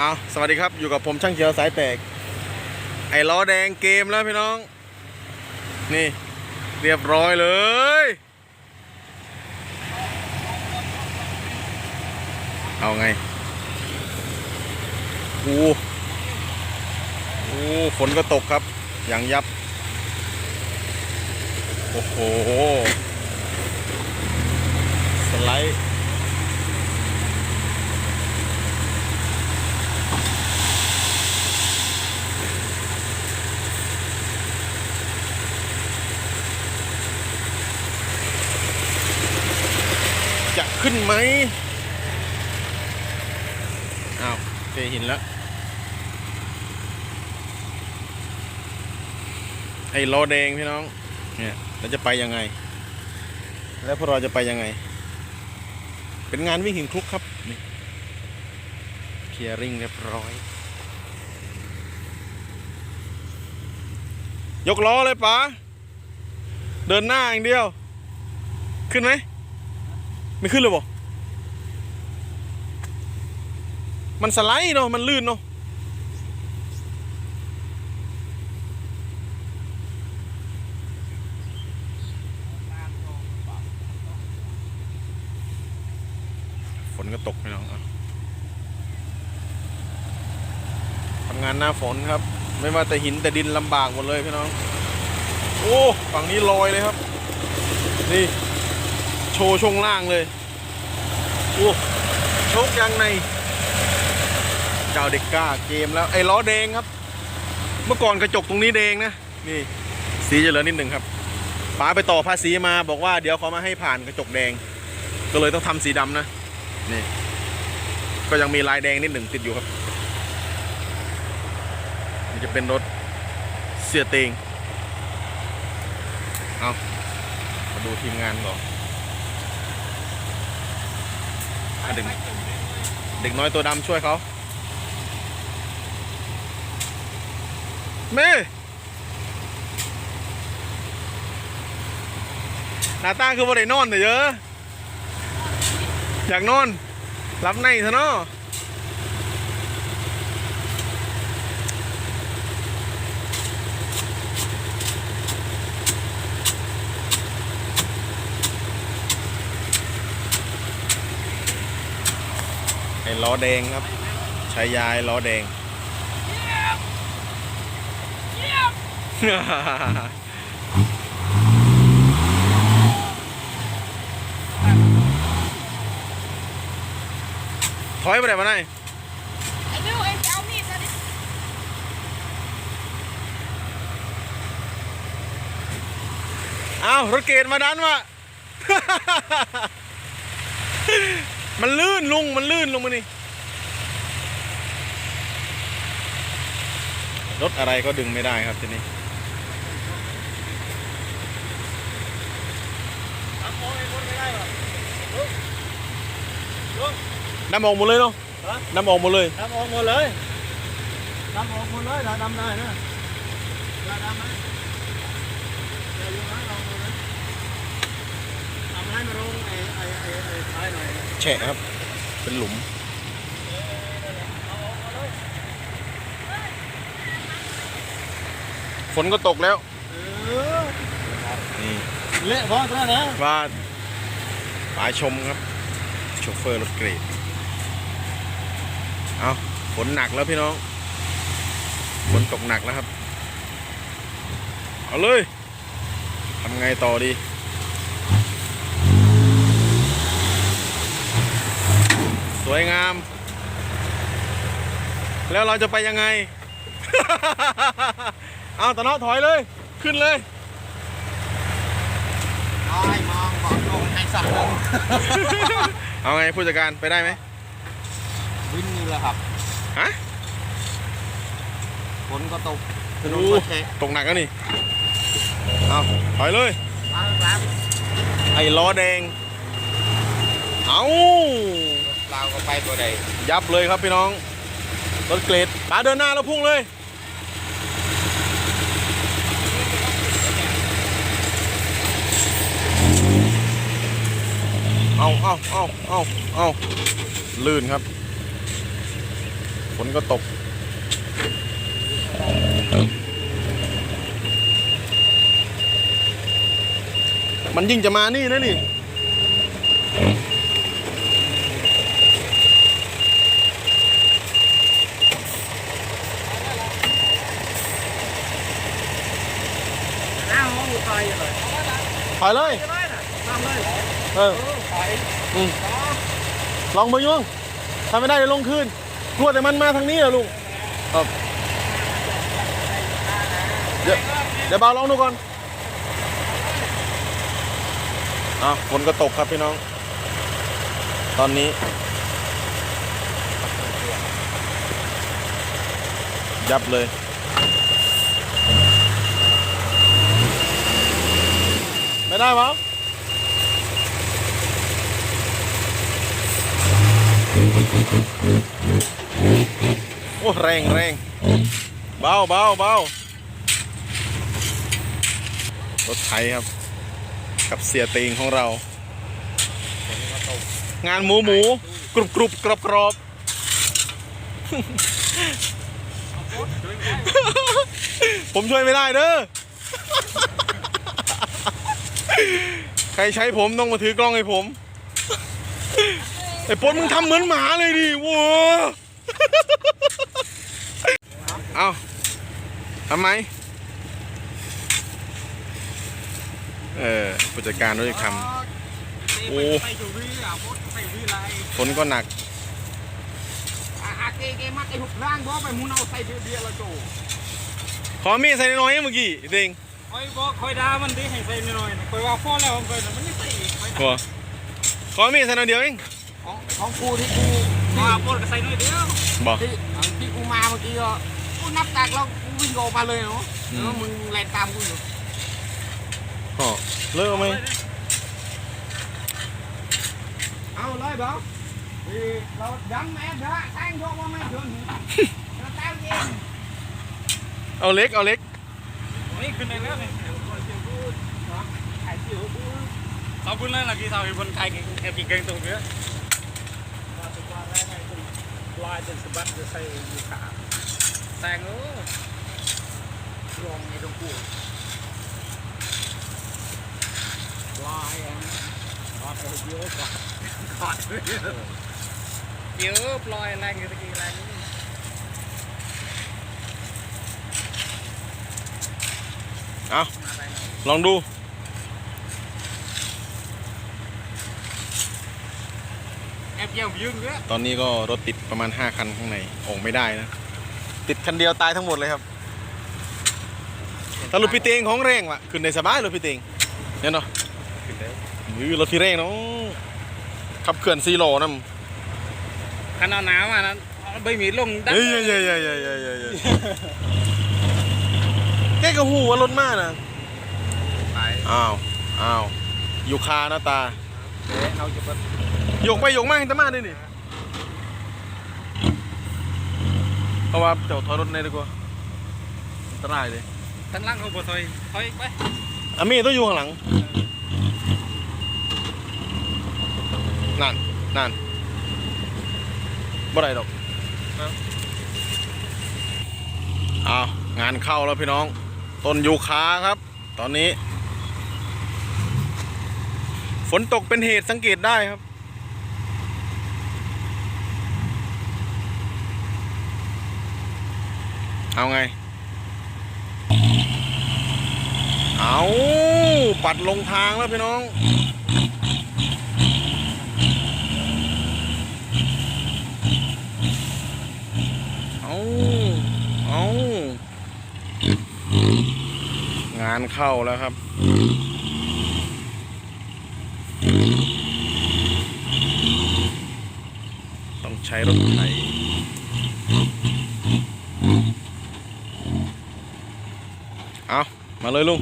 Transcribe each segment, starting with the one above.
เอาสวัสดีครับ อยู่กับผมช่างเขียวสายแตก ไอ้ล้อแดงเกมแล้วพี่น้อง นี่ เรียบร้อยเลย เอาไงโอ้โอ้ฝนก็ตกครับ อย่างยับ โอ้โห สไลด์ จะขึ้นไหมอ้าวเจอ หินแล้ว ไอ้ล้อแดงพี่น้อง เนี่ยเราจะไปยังไง แล้วพวกเราจะไปยังไง เป็นงานวิ่งหินคลุกครับนี่เคลียร์ริงเรียบร้อย ยกล้อเลยป๋าเดินหน้าอย่างเดียว ขึ้นไหม ไม่ขึ้นเลยบ่ มันสไลด์เนาะมันลื่นเนาะฝนก็ตกพี่น้องทำงานหน้าฝนครับ ไม่ว่าแต่หินแต่ดินลำบากหมดเลยพี่น้อง โอ้ฝั่งนี้ลอยเลยครับ นี่ โชว์ช่วงล่างเลย โอ้โชคยังใน เจ้าเด็กกล้าเกมแล้วไอ้ล้อแดงครับ เมื่อก่อนกระจกตรงนี้แดงนะนี่สีจะเหลือนิดหนึ่งครับป๋าไปต่อภาษีมาบอกว่าเดี๋ยวเขามาให้ผ่านกระจกแดง ก็เลยต้องทำสีดำนะนี่ ก็ยังมีลายแดงนิดหนึ่งติดอยู่ครับนี่จะเป็นรถเสียเตงเอามาดูทีมงานก่อนอะเด็กเด็กน้อยตัวดำช่วยเขา เม่หน้าตาคือบ่ได้นอนเถอเยอะ อยากนอนรับในซะเนาะไอ้ล้อแดงครับ ใช้ยายล้อแดง ถอยไปไหนมาไหนไอ้บิวเอ็งจะเอามีดมาดิอ้ารถเกตมาดันมามันลื่นลุง มันลื่นลงมานี่ รถอะไรก็ดึงไม่ได้ครับทีนี้ น้ำออกหมดเลยเนาะฮะน้ำออกหมดเลยดำออกหมดเลยดำออกหมดเลยถ้าดำได้นะถ้าดำไหมเดี๋ยวอยู่นะลองดูนะทำให้มันลงไอ้ไอ้ไอ้ไอ้ท้ายหน่อยนะแฉะครับ เป็นหลุมฝนก็ตกแล้วเออนี่ เละพอแล้วนะว่าปลาชมครับโชเฟอร์รถเกรดเอาฝนหนักแล้วพี่น้องฝนตกหนักแล้วครับ เอาเลยทำไงต่อดีสวยงาม แล้วเราจะไปยังไง เอาตะเนาะถอยเลย ขึ้นเลย ไอ้มองบอกลงให้สักลงเอาไงผู้จัดการไปได้ไหมวินนี่แหละครับฮะฝฝนก็ตกถนนโอ้ก็แฉะตกหนักแล้วนี่ เอาถอยเลยล้างล้างไอ้ล้อแดง เอาเราก็ไปตัวใดยับเลยครับพี่น้อง รถเกรดปาเดินหน้าแล้วพุ่งเลย เอาเอาเอาเอาเอาลื่นครับ ฝนก็ตก มันยิ่งจะมานี่นะนี่หน้าห้องไฟเลยถอยเลยทำเลยเออ อืมลองมือยุ่งทำไม่ได้เดี๋ยวลงคืนกลัวแต่มันมาทางนี้เหรอลุงครับเดี๋ยวเดี๋ยวเบาลองดูก่อนอะฝนก็ตกครับพี่น้อง ตอนนี้ยับเลย ไม่ได้ปะ โอ้แรงแรงเบาเบาเบารถไถครับ กับเสียติงของเรา งานหมูหมูกรุบกรุบกรอบกรอบผมช่วยไม่ได้เด้อ ใครใช้ผมต้องมาถือกล้องให้ผม ไอ้ปนมึงทำเหมือนหมาเลยดิโว้เอาทำไม เออผู้จัดการด้วยคโอ้ไปอยู่วิอะพดไปวิไรำฝนก็หนักอะเกเกมัดไอ้หุบร่างบ่ไปมุนเอาใส่เดียวๆแล้วโจขอมีดใส่น้อยๆเมื่อกี้เด้งคอยบอกคอยด่ามันดิให้ใส่หน่อยๆคอยว่าพ่อแล้วคอยมันไม่ใส่อีกคอยหัวขอมีดใส่น้อยเดียวเอง ของกูที่กูมาปนกับใส่ด้วยเดียวบอกที่ที่กูมาเมื่อกี้กูนับจากเรากูวิ่งออกมาเลยเนาะแล้วมึงแลนตามกูอยู่อ๋อเลิกไหมเอาเลยบอกเราดังแม่เด้อแทงยกมาไม่ถึงเาแทงเองเอาเล็กเอาเล็กนี่ขึ้นในเรื่องนี่ขอบคุณเลยล่ะกี่สาวอีกคนไทยเก่งเก่งตัวเยอ ប្លាយទៅសម្បត្តិទៅសៃយូកាតែងអូរងឯដងគួរប្លាយអញអត់ទៅយូក៏កត់យូប្លាយឡើងទៅទីឡើងเอาลองดูี่ยวยึงเนี่ตอนนี้ก็รถติดประมาณ 5 คันข้างในออกไม่ได้นะ ติดคันเดียวตายทั้งหมดเลยครับถ้ารถพี่เตงของเร่งว่ะขึ้นในสบายรถพี่เตงเนี่ยเนาะขึ้นแล้วยืรถพี่เร่งเนาะขับเขื่อนซีโร่นั่นคันเอาน้ำอะนั้นไม่มีลงได้เฮ้ยเฮ้ยเฮ้ยเฮ้ยเฮ้ยเฮ้ยแกก็หูว่ารถมากนะอ้าวอ้าวอยู่คาหน้าตาเอาจะเปิด โยกไปโยกมาเห็นแตมาด้วยนี่เพราะว่าเจ้าถอยรถในดีกว่าอันตรายเลยทั้งล่างเขาบดถอยถอยไปอามีต้องอยู่ข้างหลังนั่นนั่นบ่ได้ดอกเอางานเข้าแล้วพี่น้อง ต้นยูคาครับ ตอนนี้ ฝนตกเป็นเหตุสังเกตได้ครับ เอาไง เอาปัดลงทางแล้วพี่น้องเอาเอางานเข้าแล้วครับต้องใช้รถไถเอา มาเลยลุง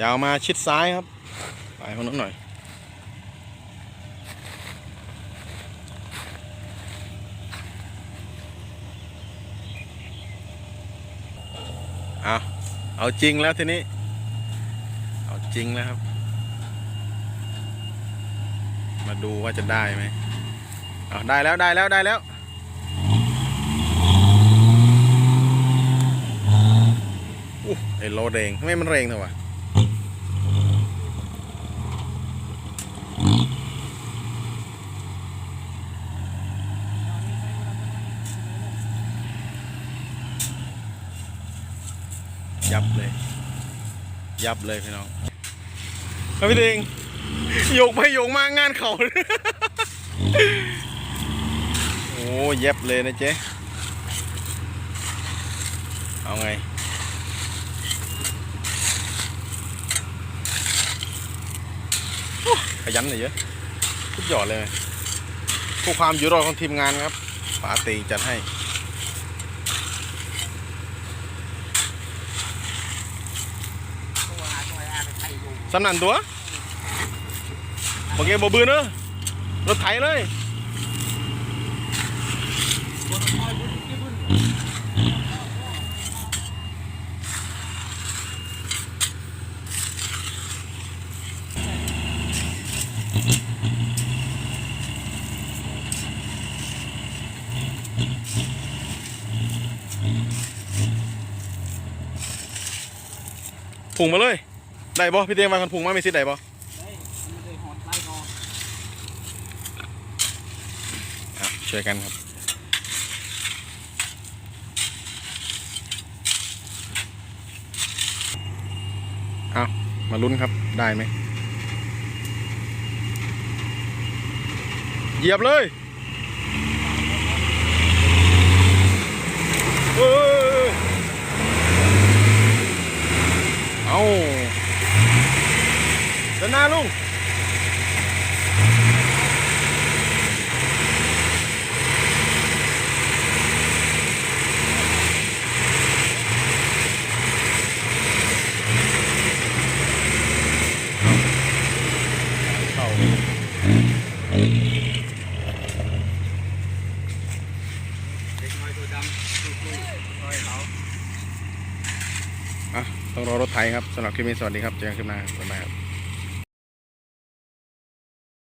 ยาวมาชิดซ้ายครับไปคนนั้นหน่อยเอาเอาจริงแล้วทีนี้ เอาจริงแล้วครับ มาดูว่าจะได้ไหมเอาได้แล้วได้แล้วได้แล้ว ไอ้ล้อแดงทำไมมันแรงเถอะวะยับเลย ยับเลยพี่น้องครับพี่เดงโยกไปโยกมางานเขาโอ้เย็บเลยนะเจ๊เอาไง โอ้ ขยันเลยเยอะทุกหยอดเลยผู้ความอยู่รอดของทีมงานครับป๋าตีจัดให้ตัวหาตัวอาไปไทยอยู่สำนันตัวโอเคบอบืนเนอะรถไถเลย พุ่งมาเลย ได้บ่พี่เตียงมาคนพุ่งมาไมีสิได้บ่อะช่วยกันครับเอามาลุ้นครับได้ไหมเหยียบเลยเฮ้ย เอาเดินหน้าลุง เข้าอะต้อง รถไทยครับสำหรับคลิปนี้สวัสดีครับ เจอกันคลิปหน้าบ๊ายบายครับ